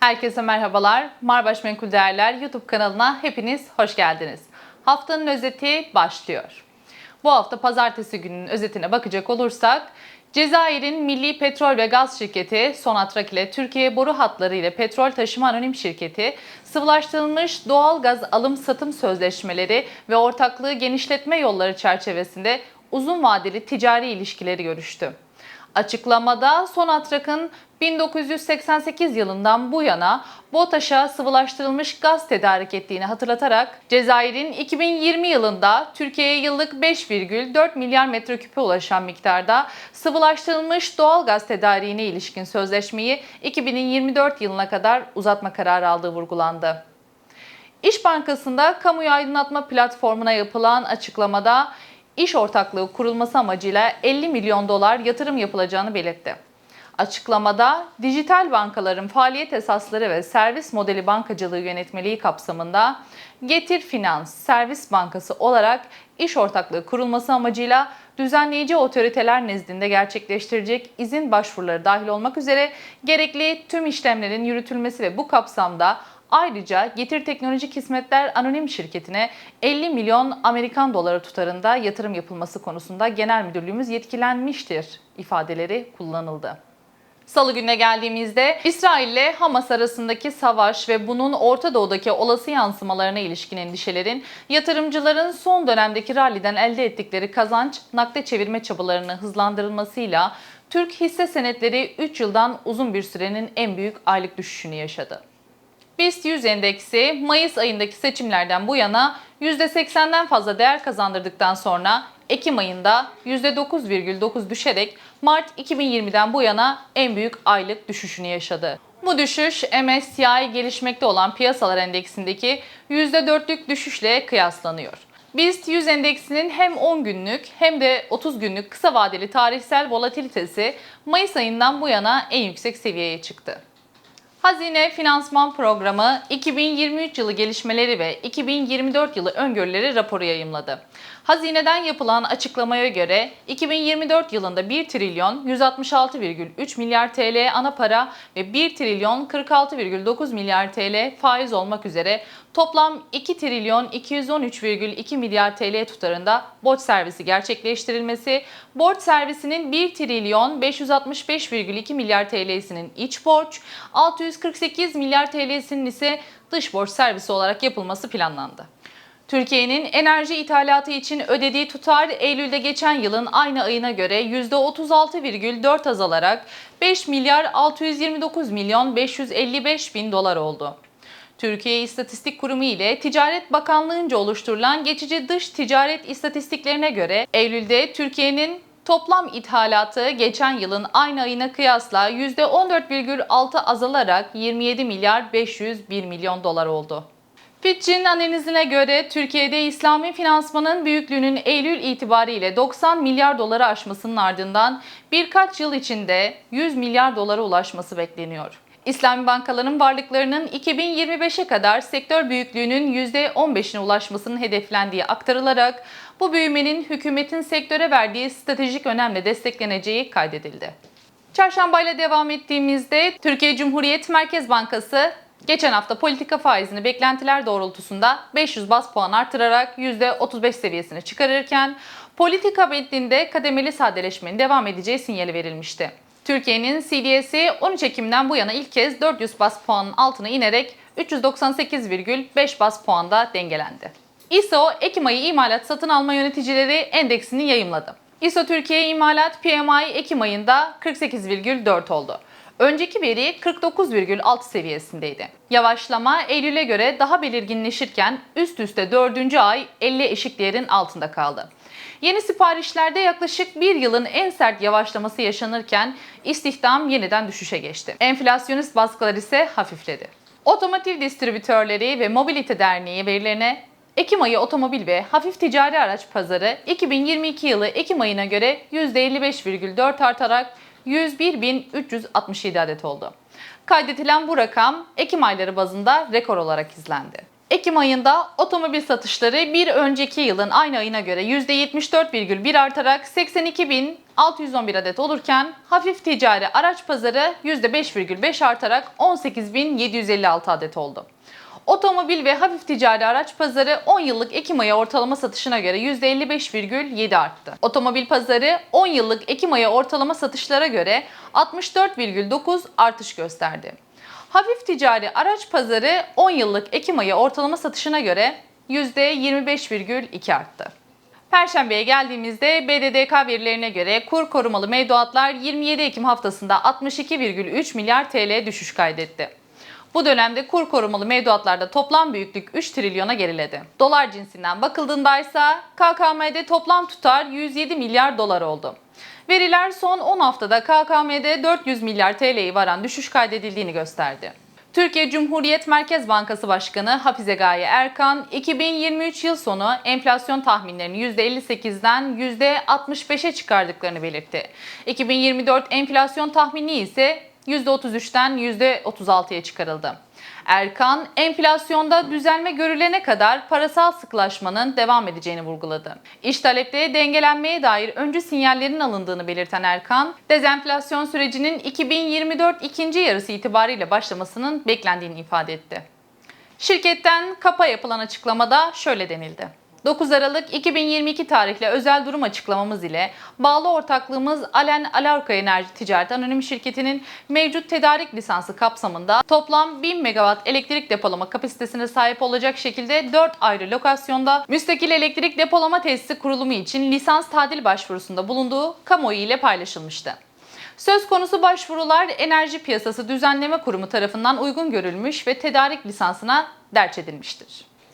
Herkese merhabalar. Marbaş Menkul Değerler YouTube kanalına hepiniz hoş geldiniz. Haftanın özeti başlıyor. Bu hafta pazartesi gününün özetine bakacak olursak Cezayir'in Milli Petrol ve Gaz Şirketi Sonatrak ile Türkiye Boru Hatları ile Petrol Taşıma Anonim Şirketi sıvılaştırılmış doğal gaz alım satım sözleşmeleri ve ortaklığı genişletme yolları çerçevesinde uzun vadeli ticari ilişkileri görüştü. Açıklamada Sonatrak'ın 1988 yılından bu yana BOTAŞ'a sıvılaştırılmış gaz tedarik ettiğini hatırlatarak Cezayir'in 2020 yılında Türkiye'ye yıllık 5,4 milyar metreküpe ulaşan miktarda sıvılaştırılmış doğal gaz tedariğine ilişkin sözleşmeyi 2024 yılına kadar uzatma kararı aldığı vurgulandı. İş Bankası'nda kamuyu aydınlatma platformuna yapılan açıklamada iş ortaklığı kurulması amacıyla 50 milyon dolar yatırım yapılacağını belirtti. Açıklamada dijital bankaların faaliyet esasları ve servis modeli bankacılığı yönetmeliği kapsamında Getir Finans Servis Bankası olarak iş ortaklığı kurulması amacıyla düzenleyici otoriteler nezdinde gerçekleştirecek izin başvuruları dahil olmak üzere gerekli tüm işlemlerin yürütülmesi ve bu kapsamda Ayrıca Getir Teknolojik Hizmetler Anonim Şirketi'ne 50 milyon Amerikan doları tutarında yatırım yapılması konusunda genel müdürlüğümüz yetkilenmiştir ifadeleri kullanıldı. Salı gününe geldiğimizde İsrail ile Hamas arasındaki savaş ve bunun Orta Doğu'daki olası yansımalarına ilişkin endişelerin yatırımcıların son dönemdeki ralliden elde ettikleri kazanç nakde çevirme çabalarını hızlandırılmasıyla Türk hisse senetleri 3 yıldan uzun bir sürenin en büyük aylık düşüşünü yaşadı. BIST 100 endeksi Mayıs ayındaki seçimlerden bu yana %80'den fazla değer kazandırdıktan sonra Ekim ayında %9,9 düşerek Mart 2020'den bu yana en büyük aylık düşüşünü yaşadı. Bu düşüş MSCI gelişmekte olan piyasalar endeksindeki %4'lük düşüşle kıyaslanıyor. BIST 100 endeksinin hem 10 günlük hem de 30 günlük kısa vadeli tarihsel volatilitesi Mayıs ayından bu yana en yüksek seviyeye çıktı. Hazine Finansman Programı 2023 yılı gelişmeleri ve 2024 yılı öngörüleri raporu yayımladı. Hazineden yapılan açıklamaya göre 2024 yılında 1 trilyon 166,3 milyar TL ana para ve 1 trilyon 46,9 milyar TL faiz olmak üzere toplam 2 trilyon 213,2 milyar TL tutarında borç servisi gerçekleştirilmesi, borç servisinin 1 trilyon 565,2 milyar TL'sinin iç borç, 648 milyar TL'sinin ise dış borç servisi olarak yapılması planlandı. Türkiye'nin enerji ithalatı için ödediği tutar Eylül'de geçen yılın aynı ayına göre %36,4 azalarak 5 milyar 629 milyon 555 bin dolar oldu. Türkiye İstatistik Kurumu ile Ticaret Bakanlığı'nca oluşturulan geçici dış ticaret istatistiklerine göre Eylül'de Türkiye'nin Toplam ithalatı geçen yılın aynı ayına kıyasla %14,6 azalarak 27 milyar 501 milyon dolar oldu. Fitch'in analizine göre Türkiye'de İslami finansmanın büyüklüğünün Eylül itibariyle 90 milyar doları aşmasının ardından birkaç yıl içinde 100 milyar dolara ulaşması bekleniyor. İslami bankaların varlıklarının 2025'e kadar sektör büyüklüğünün %15'ine ulaşmasının hedeflendiği aktarılarak bu büyümenin hükümetin sektöre verdiği stratejik önemle destekleneceği kaydedildi. Çarşamba ile devam ettiğimizde Türkiye Cumhuriyet Merkez Bankası geçen hafta politika faizini beklentiler doğrultusunda 500 bas puan artırarak %35 seviyesine çıkarırken politika metninde kademeli sadeleşmenin devam edeceği sinyali verilmişti. Türkiye'nin CDS'i 13 Ekim'den bu yana ilk kez 400 bas puanın altına inerek 398,5 bas puanda dengelendi. ISO Ekim ayı imalat satın alma yöneticileri endeksini yayımladı. ISO Türkiye imalat PMI Ekim ayında 48,4 oldu. Önceki veri 49,6 seviyesindeydi. Yavaşlama Eylül'e göre daha belirginleşirken üst üste 4. ay 50 eşik değerin altında kaldı. Yeni siparişlerde yaklaşık bir yılın en sert yavaşlaması yaşanırken istihdam yeniden düşüşe geçti. Enflasyonist baskılar ise hafifledi. Otomotiv distribütörleri ve Mobilite Derneği verilerine Ekim ayı otomobil ve hafif ticari araç pazarı 2022 yılı Ekim ayına göre %55,4 artarak 101.367 adet oldu. Kaydedilen bu rakam Ekim ayları bazında rekor olarak izlendi. Ekim ayında otomobil satışları bir önceki yılın aynı ayına göre %74,1 artarak 82.611 adet olurken hafif ticari araç pazarı %5,5 artarak 18.756 adet oldu. Otomobil ve hafif ticari araç pazarı 10 yıllık Ekim ayı ortalama satışına göre %55,7 arttı. Otomobil pazarı 10 yıllık Ekim ayı ortalama satışlara göre 64,9 artış gösterdi. Hafif ticari araç pazarı 10 yıllık Ekim ayı ortalama satışına göre %25,2 arttı. Perşembeye geldiğimizde BDDK verilerine göre kur korumalı mevduatlar 27 Ekim haftasında 62,3 milyar TL düşüş kaydetti. Bu dönemde kur korumalı mevduatlarda toplam büyüklük 3 trilyona geriledi. Dolar cinsinden bakıldığında ise KKM'de toplam tutar 107 milyar dolar oldu. Veriler son 10 haftada KKM'de 400 milyar TL'yi varan düşüş kaydedildiğini gösterdi. Türkiye Cumhuriyet Merkez Bankası Başkanı Hafize Gaye Erkan, 2023 yıl sonu enflasyon tahminlerini %58'den %65'e çıkardıklarını belirtti. 2024 enflasyon tahmini ise %33'ten %36'ya çıkarıldı. Erkan, enflasyonda düzelme görülene kadar parasal sıklaşmanın devam edeceğini vurguladı. İş talepte dengelenmeye dair öncü sinyallerin alındığını belirten Erkan, dezenflasyon sürecinin 2024 ikinci yarısı itibariyle başlamasının beklendiğini ifade etti. Şirketten kapa yapılan açıklamada şöyle denildi. 9 Aralık 2022 tarihli özel durum açıklamamız ile bağlı ortaklığımız Alen Alarko Enerji Ticaret Anonim Şirketi'nin mevcut tedarik lisansı kapsamında toplam 1000 megawatt elektrik depolama kapasitesine sahip olacak şekilde 4 ayrı lokasyonda müstakil elektrik depolama tesisi kurulumu için lisans tadil başvurusunda bulunduğu kamuoyu ile paylaşılmıştı. Söz konusu başvurular Enerji Piyasası Düzenleme Kurumu tarafından uygun görülmüş ve tedarik lisansına derç edilmiştir.